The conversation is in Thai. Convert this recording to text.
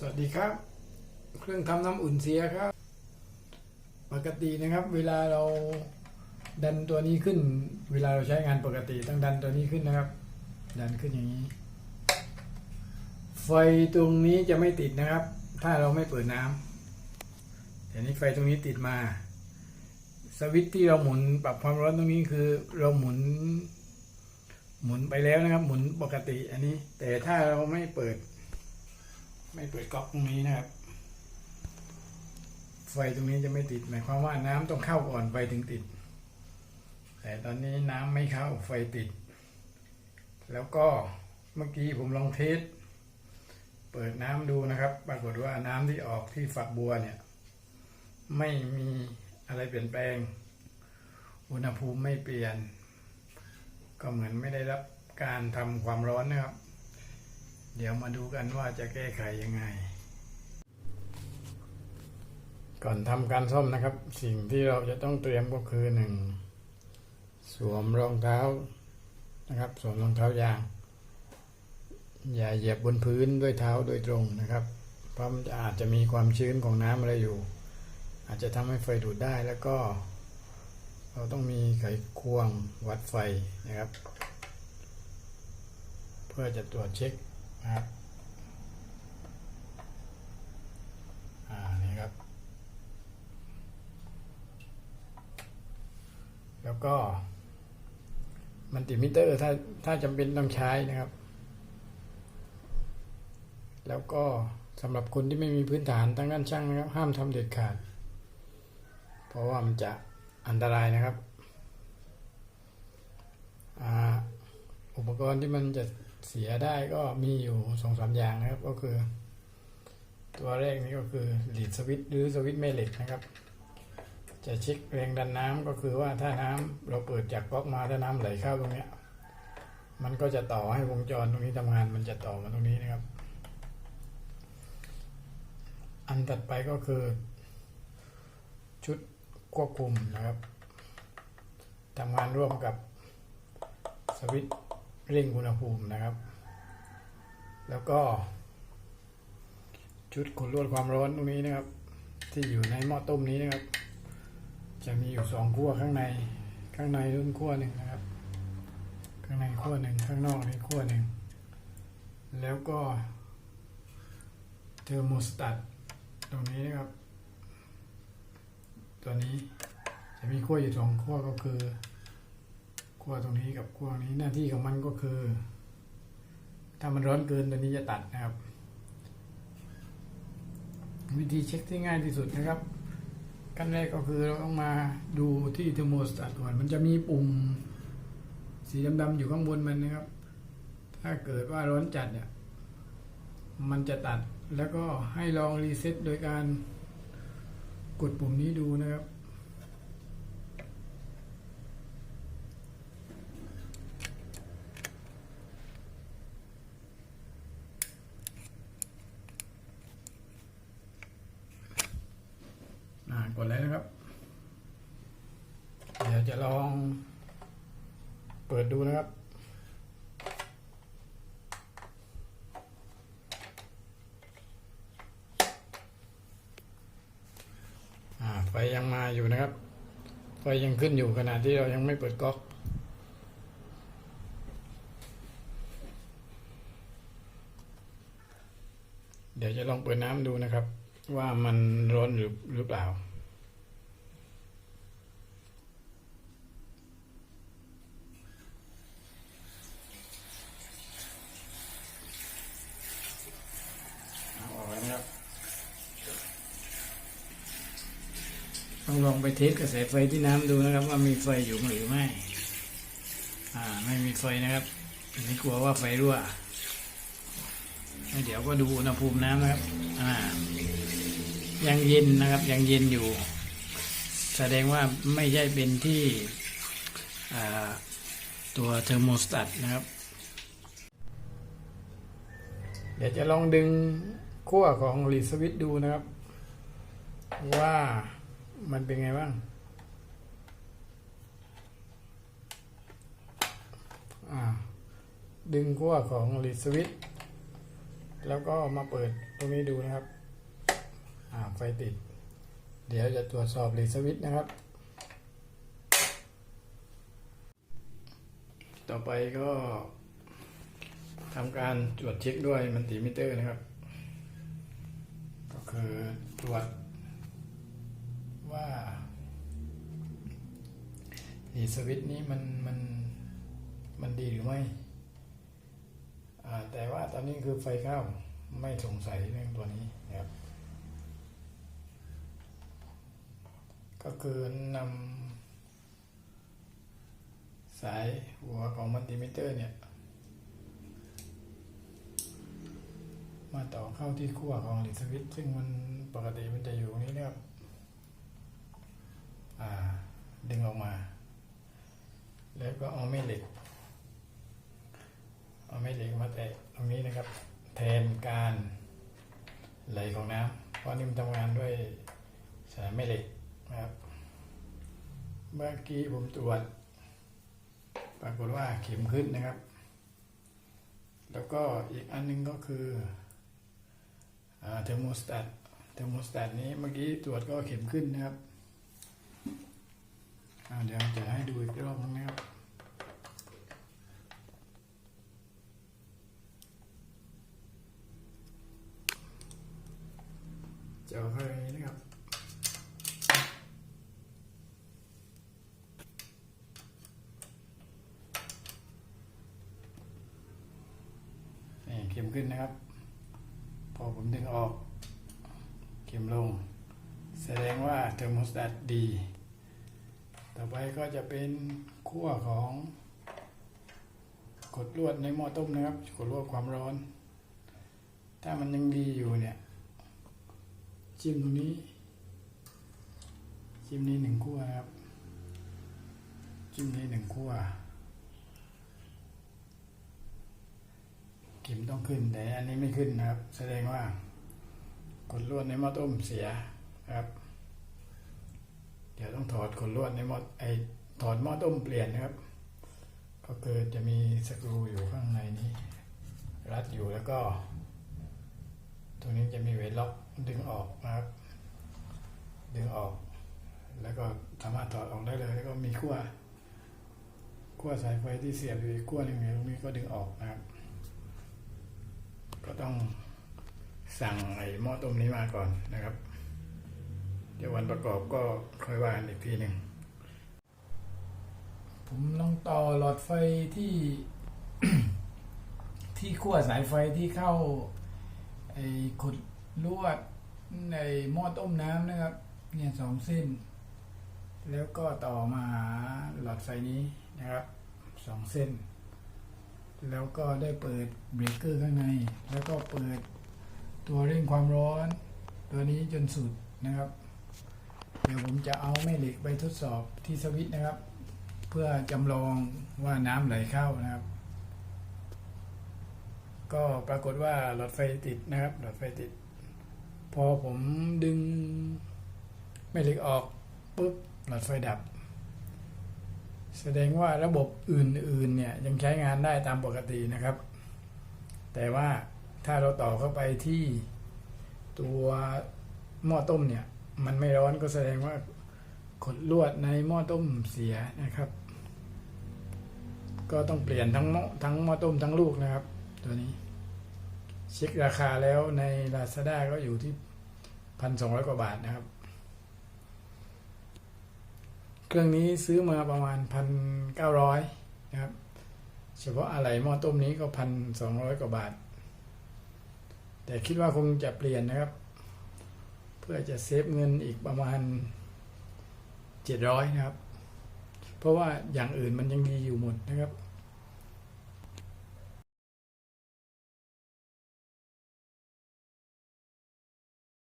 สวัสดีครับ เครื่องทำน้ำอุ่นเสียครับ ปกตินะครับ เวลาเราดันตัวนี้ขึ้น เวลาเราใช้งานปกติต้องดันตัวนี้ขึ้นนะครับ ดันขึ้นอย่างนี้ ไฟตรงนี้จะไม่ติดนะครับ ถ้าเราไม่เปิดน้ำแต่นี้ไฟตรงนี้ติดมา สวิตช์ที่เราหมุนปรับความร้อนตรงนี้คือ เราหมุน หมุนไปแล้วนะครับ หมุนปกติ อันนี้ แต่ถ้าเราไม่เปิด ไม่เปิดก๊อกตรงนี้นะครับ ไฟตรงนี้จะไม่ติดหมายความว่าน้ำต้องเข้าก่อนไฟถึงติด แต่ตอนนี้น้ำไม่เข้าไฟติด แล้วก็เมื่อกี้ผมลองเทสเปิดน้ำดูนะครับ ปรากฏว่าน้ำที่ออกที่ฝักบัวเนี่ย ไม่มีอะไรเปลี่ยนแปลง อุณหภูมิไม่เปลี่ยน ก็เหมือนไม่ได้รับการทำความร้อนนะครับ เดี๋ยวมาดูกันว่าจะแก้ไขยังไง ก่อนทำการซ่อมนะครับ สิ่งที่เราจะต้องเตรียมก็คือหนึ่งสวมรองเท้านะครับ สวมรองเท้ายาง อย่าเหยียบบนพื้นด้วยเท้าโดยตรงนะครับ เพราะมันอาจจะมีความชื้นของน้ำอะไรอยู่ อาจจะทำให้ไฟดูดได้แล้วก็ เราต้องมีไขควงวัดไฟนะครับ เพื่อจะตรวจเช็ค นะครับอ่านี่ครับ แล้วก็ มันติมิเตอร์ถ้าถ้าจำเป็นต้องใช้นะครับ แล้วก็สำหรับคนที่ไม่มีพื้นฐานทางด้านช่างนะครับ ห้ามทำเด็ดขาด เพราะว่ามันจะอันตรายนะครับอ,อุปกรณ์ที่มันจะ เสียได้ก็มีอยู่สองสามอย่างนะครับ ก็คือ ตัวแรกนี้ก็คือหลีดสวิตหรือสวิตแม่เหล็กนะครับ จะเช็คแรงดันน้ำก็คือว่าถ้าน้ำเราเปิดจากก๊อกมาถ้าน้ำไหลเข้าตรงเนี้ยมันก็จะต่อให้วงจรตรงนี้ทำงานมันจะต่อมาตรงนี้นะครับ อันถัดไปก็คือ ชุดควบคุมนะครับทำงานร่วมกับสวิตช์ เร่งอุณหภูมินะครับ แล้วก็ ชุดขนลวดความร้อนตรงนี้นะครับ ที่อยู่ในหม้อต้มนี้นะครับ จะมีอยู่สองขั้วข้างในข้างในรุ่นขั้วหนึ่งนะครับ ข้างในขั้วหนึ่งข้างนอกในขั้วหนึ่งแล้วก็เทอร์โมสตัตตรงนี้นะครับ ตัวนี้จะมีขั้วอยู่สองขั้วก็คือ ขั้วตรงนี้กับขั้วนี้หน้าที่ของมันก็คือ ถ้ามันร้อนเกินตัวนี้จะตัดนะครับ วิธีเช็คที่ง่ายที่สุดนะครับขั้นแรกก็คือเราต้องมาดูที่เทอร์โมสตัตก่อนมันจะมีปุ่มสีดำๆอยู่ข้างบนมันนะครับ ถ้าเกิดว่าร้อนจัดเนี่ย มันจะตัด แล้วก็ให้ลองรีเซ็ตโดยการกดปุ่มนี้ดูนะครับ อ่ากดแล้วนะครับ เดี๋ยวจะลองเปิดดูนะครับ ไฟยังมาอยู่นะครับ ไฟยังขึ้นอยู่ขณะที่เรายังไม่เปิดก๊อกเดี๋ยวจะลองเปิดน้ำดูนะครับ ว่ามันร้อนหรือหรือเปล่าออกแล้วนะครับ ต้อง ลองไปเทสกระแสไฟที่น้ำดูนะครับ ว่ามีไฟอยู่หรือไม่ อ่า ไม่มีไฟนะครับอันนี้กลัวว่าไฟรั่วเดี๋ยวก็ดูอุณหภูมิน้ำนะครับ อ่า ยังเย็นนะครับ ยังเย็นอยู่ แสดงว่าไม่ใช่เป็นที่อ่าตัวเทอร์โมสตัตนะครับ เดี๋ยวจะลองดึงขั้วของลีสวิตดูนะครับ ว่า มันเป็นไงบ้างอ่าดึงขั้วของลีสวิตแล้วก็มาเปิดตรงนี้ดูนะครับอ่าไฟติด เดี๋ยวจะตรวจสอบเลสวิตนะครับ ต่อไปก็ทำการตรวจเช็คด้วยมันติมิเตอร์นะครับ ก็คือตรวจ ว่าเลสวิตนี้มันมันมันดีหรือไม่แต่ว่าตอนนี้คือไฟเข้าไม่สงสัยเรื่องตัวนี้นะครับ ก็คือนำสายหัวของมัลติมิเตอร์เนี่ย มาต่อเข้าที่ขั้วของลิสวิตซึ่งมันปกติมันจะอยู่ตรงนี้นะครับ ดึงออกมา แล้วก็เอาแม่เหล็ก เอาแม่เหล็กมาแตะตรงนี้นะครับ แทนการไหลของน้ำเพราะนี่มันทำงานด้วยสายแม่เหล็กนะครับ เมื่อกี้ผมตรวจ ปรากฏว่าเข็มขึ้นนะครับ แล้วก็อีกอันหนึงก็คือเทอร์โมสแตทเทอร์โมสแตทนี้เมื่อกี้ตรวจก็เข็มขึ้นนะครับ เดี๋ยวจะให้ดูอีกรอบนึงนะครับเจาะเข้าอย่างนี้นะครับนี่เข็มขึ้นนะครับ พอผมดึงออก เข็มลง แสดงว่าเทอร์โมสแตทดี ต่อไปก็จะเป็นขั้วของกดลวดในหม้อต้มนะครับกดลวดความร้อน ถ้ามันยังดีอยู่เนี่ย จิ้มตรงนี้ จิ้มนี้หนึ่งขั้วนะครับ จิ้มนี้หนึ่งขั้วเข็มต้องขึ้นแต่อันนี้ไม่ขึ้นนะครับ แสดงว่ากดลวดในหม้อต้มเสียครับ เดี๋ยวต้องถอดกดลวดในหม้อไอถอดหม้อต้มเปลี่ยนนะครับ ก็คือจะมีสกรูอยู่ข้างในนี้ รัดอยู่แล้วก็ ตรงนี้จะมีเวทล็อกดึงออกนะครับ ดึงออก แล้วก็สามารถถอดออกได้เลยแล้วก็มีขั้วขั้วสายไฟที่เสียบอยู่อีกขั้วหนึ่งเนี่ยตรงนี้ก็ดึงออกนะครับ ก็ต้องสั่งไอ้หม้อต้มนี้มาก่อนนะครับ เดี๋ยววันประกอบก็ค่อยว่ากันอีกทีหนึ่งผมลองต่อหลอดไฟที่ ที่ขั้วสายไฟที่เข้าไอ้ขดลวดในหม้อต้มน้ำนะครับ เนี่ยสองเส้น แล้วก็ต่อมาหลอดไฟนี้นะครับสองเส้น แล้วก็ได้เปิดเบรกเกอร์ข้างใน แล้วก็เปิดตัวเร่งความร้อน ตัวนี้จนสุดนะครับ เดี๋ยวผมจะเอาแม่เหล็กไปทดสอบที่สวิตช์นะครับ เพื่อจำลองว่าน้ำไหลเข้านะครับ ก็ปรากฏว่าหลอดไฟติดนะครับ หลอดไฟติด พอผมดึงแม่เหล็กออกปุ๊บหลอดไฟดับ แสดงว่าระบบอื่นๆเนี่ยยังใช้งานได้ตามปกตินะครับ แต่ว่าถ้าเราต่อเข้าไปที่ตัวหม้อต้มเนี่ย มันไม่ร้อนก็แสดงว่าขดลวดในหม้อต้มเสียนะครับ ก็ต้องเปลี่ยนทั้งหม้อทั้งหม้อต้มทั้งลูกนะครับ ตัวนี้เช็คราคาแล้วใน Lazada ก็อยู่ที่พันสองร้อยกว่าบาทนะครับ เครื่องนี้ซื้อมาประมาณพันเก้าร้อยนะครับ เฉพาะอะไหล่หม้อต้มนี้ก็พันสองร้อยกว่าบาท แต่คิดว่าคงจะเปลี่ยนนะครับ พื่อจะเซฟเงินอีกประมาณเจ็ดร้อยนะครับ เพราะว่าอย่างอื่นมันยังดีอยู่หมดนะครับ